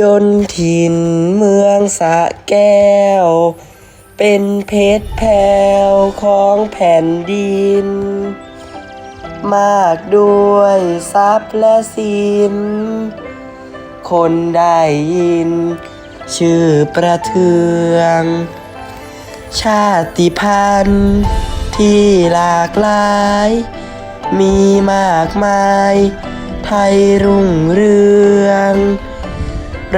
ยนถิ่นเมืองสะแก้ว เป็นเพชรแพรวของแผ่นดิน มากด้วยทรัพย์และสิน คนได้ยิน ชื่อประเทือง ชาติพันธุ์ที่หลากหลาย มีมากมาย ไทยรุ่งเรือง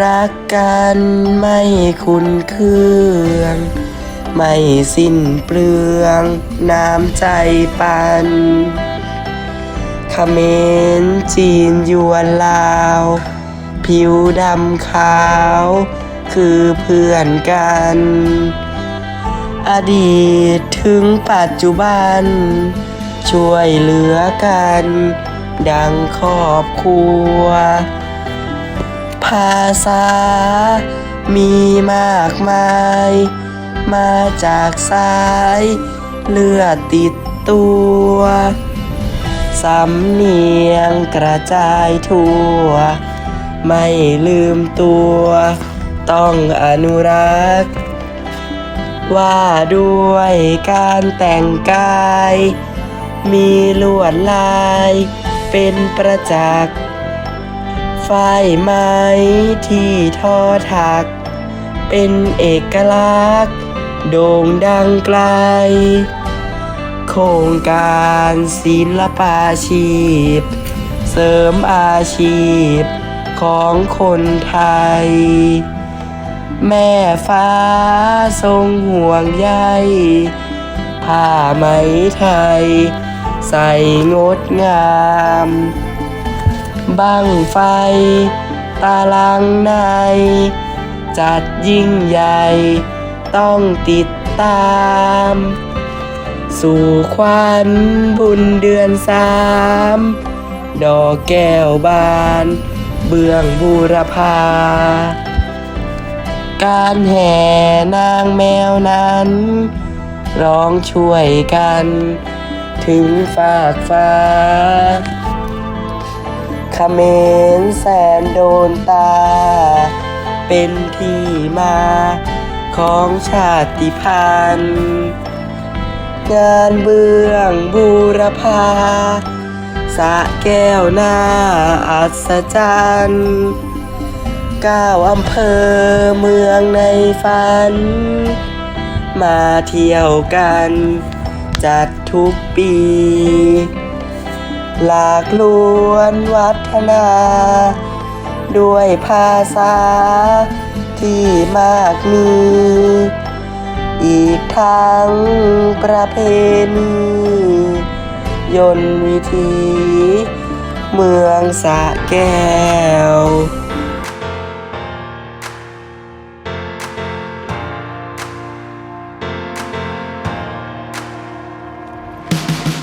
รักกันไม่คุณเครื่อง ไม่สิ้นเปลือง น้ำใจปันเขมรจีนยวนลาว ผิวดำขาว คือเพื่อนกัน อดีตถึงปัจจุบัน ช่วยเหลือกัน ดังครอบครัว ภาษา มีมากมาย มาจากสาย เลือดติดตัว สำเนียงกระจายทั่ว ไม่ลืมตัว ต้องอนุรักษ์ ว่าด้วยการแต่งกาย มีลวดลายเป็นประจักษ์ ฝ้ายไหม้ที่ทอถัก เป็นเอกลักษณ์ โด่งดังไกล โครงการศิลปาชีพ เสริมอาชีพของคนไทย แม่ฟ้าทรงห่วงใยผ้าไหมไทย ใส่งดงาม บังไฟ ตาลังใน จัดยิ่งใหญ่ ต้องติดตาม สู่ควันบุญเดือนสามดอกแก้วบาน เบื้องบูรพา การแห่นางแมวนั้น ร้องช่วยกัน ถึงฝากฟ้า ขมรแสนโดนตา เป็นที่มาของชาติพันธุ์งานเบื้องบูรพาสะแก้วหน้าอัศจรรย์ก้าวอำเภอเมืองในฝัน มาเที่ยวกัน จัดทุกปี หลากลวนวัฒนา ด้วยภาษาที่มากมี อีกทั้งประเพณียนต์วิธี เมืองสะแก้ว